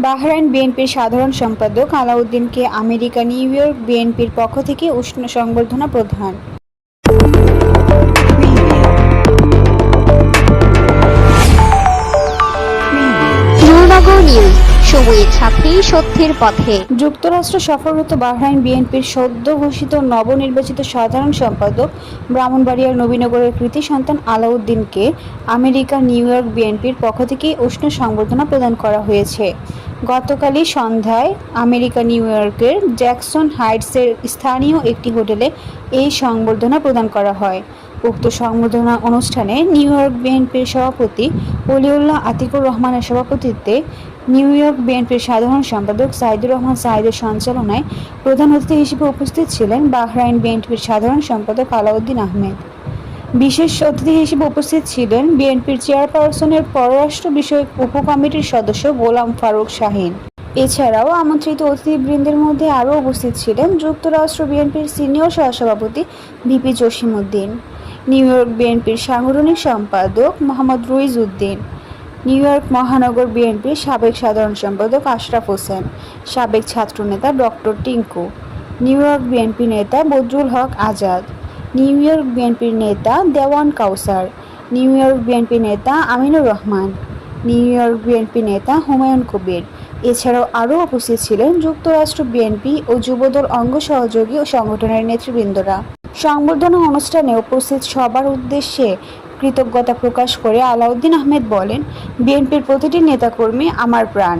Bahrain বিএনপির সাধারণ সম্পাদক আলাউদ্দিনকে আমেরিকা নিউ ইয়র্ক বিএনপির পক্ষ থেকে উষ্ণ সংবর্ধনা প্রদান। সময়ের সাথে সত্যের পথে। যুক্তরাষ্ট্র সফররত বাহরাইন বিএনপির সদ্য ঘোষিত নবনির্বাচিত সাধারণ সম্পাদক ব্রাহ্মণবাড়িয়ার নবীনগরের কৃতি সন্তান আলাউদ্দিনকে আমেরিকা, নিউ ইয়র্ক বিএনপির পক্ষ থেকে উষ্ণ সংবর্ধনা প্রদান করা হয়েছে। গতকালই সন্ধ্যায় আমেরিকা, নিউ ইয়র্কের জ্যাকসন হাইটসের স্থানীয় একটি হোটেলে এই সংবর্ধনা প্রদান করা হয়। উক্ত সংবর্ধনা অনুষ্ঠানে নিউ ইয়র্ক বিএনপির সভাপতি অলিউল্লাহ আতিকুর রহমানের সভাপতিত্বে নিউ ইয়র্ক বিএনপির সাধারণ সম্পাদক সাইদুর রহমান সাইদের সঞ্চালনায় প্রধান অতিথি হিসেবে উপস্থিত ছিলেন বাহরাইন বিএনপির সাধারণ সম্পাদক আলাউদ্দিন আহমেদ। বিশেষ অতিথি হিসেবে উপস্থিত ছিলেন বিএনপির চেয়ারপারসনের পররাষ্ট্র বিষয়ক উপকমিটির সদস্য গোলাম ফারুক শাহিন। এছাড়াও আমন্ত্রিত অতিথিবৃন্দের মধ্যে আরও উপস্থিত ছিলেন যুক্তরাষ্ট্র বিএনপির সিনিয়র সহসভাপতি ভিপি জসিমউদ্দিন, নিউ ইয়র্ক বিএনপির সাংগঠনিক সম্পাদক মোহাম্মদ রুইজ উদ্দিন নিউ ইয়র্ক মহানগর বিএনপির সাবেক সাধারণ সম্পাদক আশরাফ হোসেন, সাবেক ছাত্রনেতা doctor Tinku, New York BNP নেতা বদরুল হক আজাদ, নিউ ইয়র্ক বিএনপির নেতা Dewan Kawsar, New York BNP নেতা Aminur Rahman, New York BNP নেতা হুমায়ুন কবির। এছাড়াও আরও উপস্থিত ছিলেন যুক্তরাষ্ট্র বিএনপি ও যুবদল অঙ্গ সহযোগী ও সংগঠনের নেতৃবৃন্দরা। সংবর্ধনা অনুষ্ঠানে উপস্থিত সবার উদ্দেশ্যে কৃতজ্ঞতা প্রকাশ করে আলাউদ্দিন আহমেদ বলেন, বিএনপির প্রতিটি নেতাকর্মী আমার প্রাণ।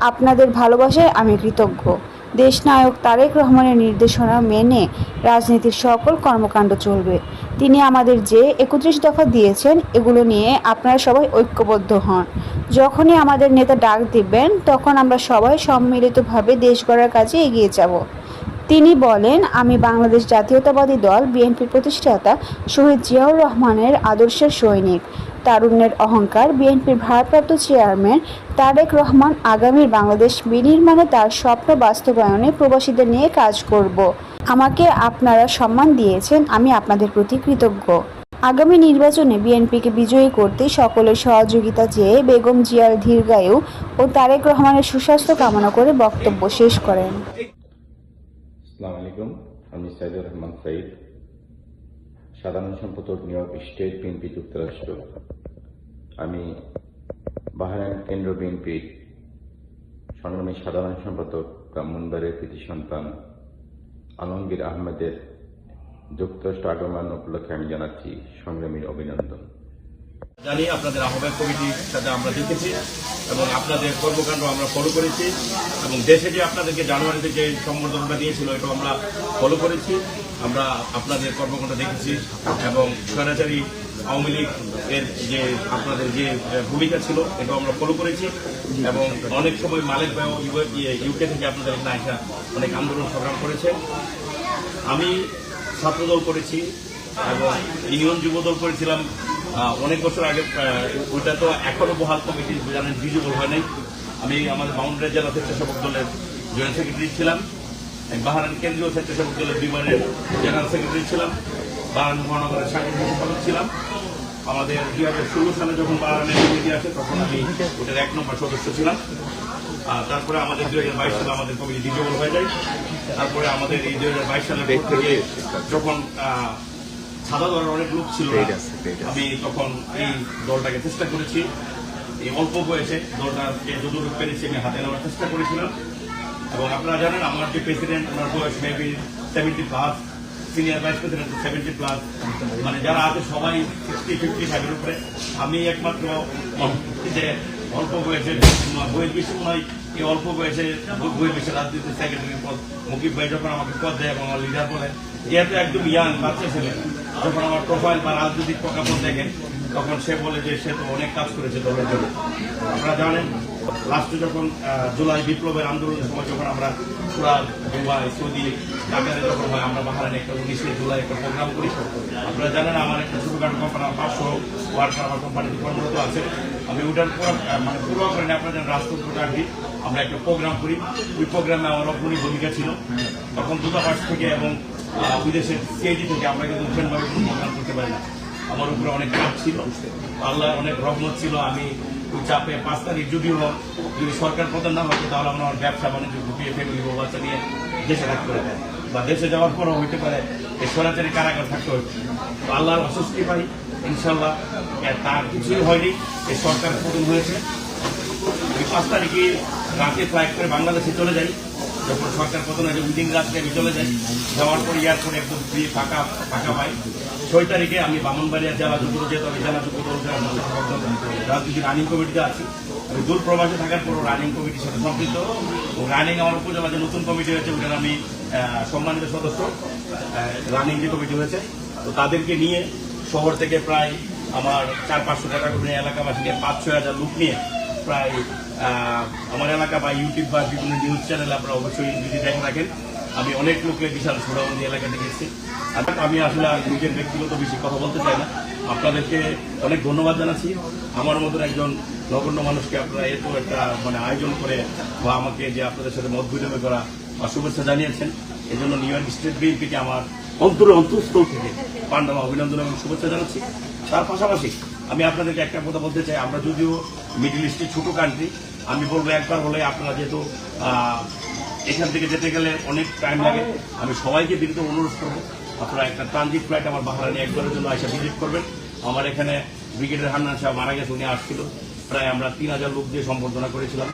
আপনাদের ভালোবাসায় আমি কৃতজ্ঞ। দেশনায়ক তারেক রহমানের নির্দেশনা মেনে রাজনীতির সকল কর্মকাণ্ড চলবে। তিনি আমাদের যে একত্রিশ দফা দিয়েছেন, এগুলো নিয়ে আপনারা সবাই ঐক্যবদ্ধ হন। যখনই আমাদের নেতা ডাক দিবেন, তখন আমরা সবাই সম্মিলিতভাবে দেশ গড়ার কাজে এগিয়ে যাব। তিনি বলেন, আমি বাংলাদেশ জাতীয়তাবাদী দল বিএনপির প্রতিষ্ঠাতা শহীদ জিয়াউর রহমানের আদর্শের সৈনিক। তারুণ্যের অহংকার, বিএনপির ভারপ্রাপ্ত চেয়ারম্যান তারেক রহমান আগামীর বাংলাদেশ বিনির্মাণে তার স্বপ্ন বাস্তবায়নে প্রবাসীদের নিয়ে কাজ করব। আমাকে আপনারা সম্মান দিয়েছেন, আমি আপনাদের প্রতি কৃতজ্ঞ। আগামী নির্বাচনে বিএনপিকে বিজয়ী করতে সকলের সহযোগিতা চেয়ে বেগম জিয়ার দীর্ঘায়ু ও তারেক রহমানের সুস্বাস্থ্য কামনা করে বক্তব্য শেষ করেন। আসসালামু আলাইকুম। আমি সাইদুর রহমান সাইদ সাধারণ সম্পাদক ইয়র্ক স্টেট বিএনপি যুক্তরাষ্ট্র। আমি বাহরাইন কেন্দ্র বিএনপির সংগ্রামী সাধারণ সম্পাদক ব্রাহ্মণবাড়ির কৃতি সন্তান আলমগীর আহমেদের যুক্তরাষ্ট্র আগমন উপলক্ষে আমি জানাচ্ছি সংগ্রামীর অভিনন্দন। জানি আপনাদের আহ্বায়ক কমিটির সাথে আমরা দেখেছি এবং আপনাদের কর্মকাণ্ড আমরা ফলো করেছি এবং দেশে যে আপনাদেরকে জানুয়ারিতে যে সম্বর্ধনাটা দিয়েছিল, এটাও আমরা ফলো করেছি। আমরা আপনাদের কর্মকাণ্ড দেখেছি এবং স্বৈরাচারী আওয়ামী লীগ এর যে আপনাদের যে ভূমিকা ছিল, এটাও আমরা ফলো করেছি। এবং অনেক সময় মালিক ভাই ইউকে থেকে আপনাদের এখানে আসা অনেক আন্দোলন সংগ্রাম করেছে আমি ছাত্রদল করেছি এবং ইউনিয়ন যুবদল করেছিলাম অনেক বছর আগে ওইটা তো এখনও বহাল কমিটি, জানেন ভিজিবল হয় নাই। আমি আমাদের বাউন্ডারি জেলা স্বেচ্ছাসেবক দলের জয়েন্ট সেক্রেটারি ছিলাম। বাহারান কেন্দ্রীয় স্বেচ্ছাসেবক দলের বিমানের জেনারেল সেক্রেটারি ছিলাম। বাহারান মহানগরের সাংগঠনিক সম্পাদক ছিলাম। আমাদের দুই হাজার ষোলো সালে যখন বাহারানের কমিটি আসে, তখন আমি ওটার এক নম্বর সদস্য ছিলাম। আর তারপরে আমাদের দুই হাজার বাইশ সালে আমাদের কমিটি ডিজেবল হয়ে যায়। তারপরে আমাদের এই দুই হাজার বাইশ সালের থেকে যখন সাদা দলের অনেক লোক ছিল আমি তখন এই দলটাকে চেষ্টা করেছি। এই অল্প বয়সে দলটাকে যতটুকু পেরেছি আমি হাতে নেওয়ার চেষ্টা করেছিলাম। এবং আপনারা জানেন আমার যে প্রেসিডেন্ট ওনার বয়স maybe seventy plus senior vice president seventy plus মানে যারা আছে সবাই সিক্সটি ফিফটি ফাইভের উপরে। আমি একমাত্র যে অল্প বয়সে বইয়ের বেশি নয় এই অল্প বয়সে বইয়ের বেশি রাজনীতি সেক্রেটারি পদ মুকিব ভাই যখন আমাকে পদ দেয় এবং আমার লিডার বলে যেহেতু একদম ইয়াং বাচ্চা ছেলে, যখন আমার প্রোফাইল বা রাজনৈতিক প্রজ্ঞাপন দেখেন তখন সে বলে যে সে তো অনেক কাজ করেছে দলের জন্য। আপনারা জানেন লাস্টে যখন জুলাই বিপ্লবের আন্দোলনের সময় যখন আমরা পুরা দুবাই, সৌদি, ঢাকাতে যখন হয়, আমরা বাহারানে একটা উনিশে জুলাই একটা প্রোগ্রাম করি। আপনারা জানেন, আমার একটা ছোটখাটো কোম্পানি পাঁচশো ওয়ার্কার আমার কোম্পানিতে কর্মরত আছে। আমি ওটার পুরো মানে পুরো করেন জানেন রাষ্ট্রপতি আগে আমরা একটা প্রোগ্রাম করি। ওই প্রোগ্রামে আমার অগ্রণী ভূমিকা ছিল। তখন দূতাবাস থেকে এবং বিদেশের সিআইডি থেকে আমরা কিন্তু কোনো প্রোগ্রাম করতে পারি না। আমার উপরে অনেক কাজ ছিল। আল্লাহ অনেক রহমত ছিল। আমি ওই চাপে পাঁচ তারিখ যদিও যদি সরকার প্রধান না হতো, তাহলে আমরা আমার ব্যবসা বাণিজ্য গুটিয়ে ফ্যামিলি বাচ্চা নিয়ে দেশে থাকতে হতো। বা দেশে যাওয়ার পরও হইতে পারে, এই সরাসরি কারাগার থাকতে তো আল্লাহর অস্বস্তি পাই ইনশাল্লাহ তার কিছুই হয়নি এই সরকার পতন হয়েছে। ওই পাঁচ তারিখে রাতে ফ্লাইট করে বাংলাদেশে চলে যাই। যখন সরকার পতন হয়েছে ওই রাত্রে আমি চলে যাই। যাওয়ার পর এয়ারপোর্ট একদম ফ্রি ফাঁকা ফাঁকা পাই ছয় তারিখে আমি বামনবাড়িয়া জেলা যুব যেহেতু আমি জেলা যুব রাজনীতি রানিং কমিটিতে আছি। আমি দূর প্রবাসে থাকার পর রানিং কমিটির সাথে সম্পৃক্ত। রানিং আমার উপজেলা যে নতুন কমিটি হয়েছে, ওটার আমি সম্মানিত সদস্য। রানিং যে কমিটি হয়েছে, তো তাদেরকে নিয়ে শহর থেকে প্রায় আমার চার পাঁচশো টাকা করে এলাকাবাসী নিয়ে পাঁচ ছয় হাজার লোক নিয়ে প্রায় আমার এলাকা বা ইউটিউব বা বিভিন্ন নিউজ চ্যানেল আপনারা অবশ্যই যদি দেখে রাখেন আমি অনেক লোকের বিশাল সোনাবন্দি এলাকা থেকে এসেছি। আর আমি আসলে নিজের ব্যক্তিগত বেশি কথা বলতে চাই না। আপনাদেরকে অনেক ধন্যবাদ জানাচ্ছি। আমার মতন একজন নগণ্য মানুষকে আপনারা এত একটা মানে আয়োজন করে বা আমাকে যে আপনাদের সাথে মত বিনিময় করা বা শুভেচ্ছা জানিয়েছেন। এই জন্য নিউ ইয়র্ক স্টেট বিএনপিকে আমার অন্তরে অন্তঃস্থল থেকে পান্ডামা অভিনন্দন এবং শুভেচ্ছা জানাচ্ছি। তার পাশাপাশি আমি আপনাদেরকে একটা কথা বলতে চাই। আমরা যদিও মিডিল ইস্টের ছোটো কান্ট্রি আমি বলব একবার হলে আপনারা যেহেতু এখান থেকে যেতে গেলে অনেক টাইম লাগে, আমি সবাইকে বিরত অনুরোধ করব। আপনারা একটা ট্রানজিট ফ্লাইট আমার বাহারানি একবারের জন্য এসে ভিজিট করবেন। আমার এখানে ব্রিগেডের হান্নান সাহেব মারা গেছে, উনি আসছিল। প্রায় আমরা তিন হাজার লোক দিয়ে সম্বর্ধনা করেছিলাম।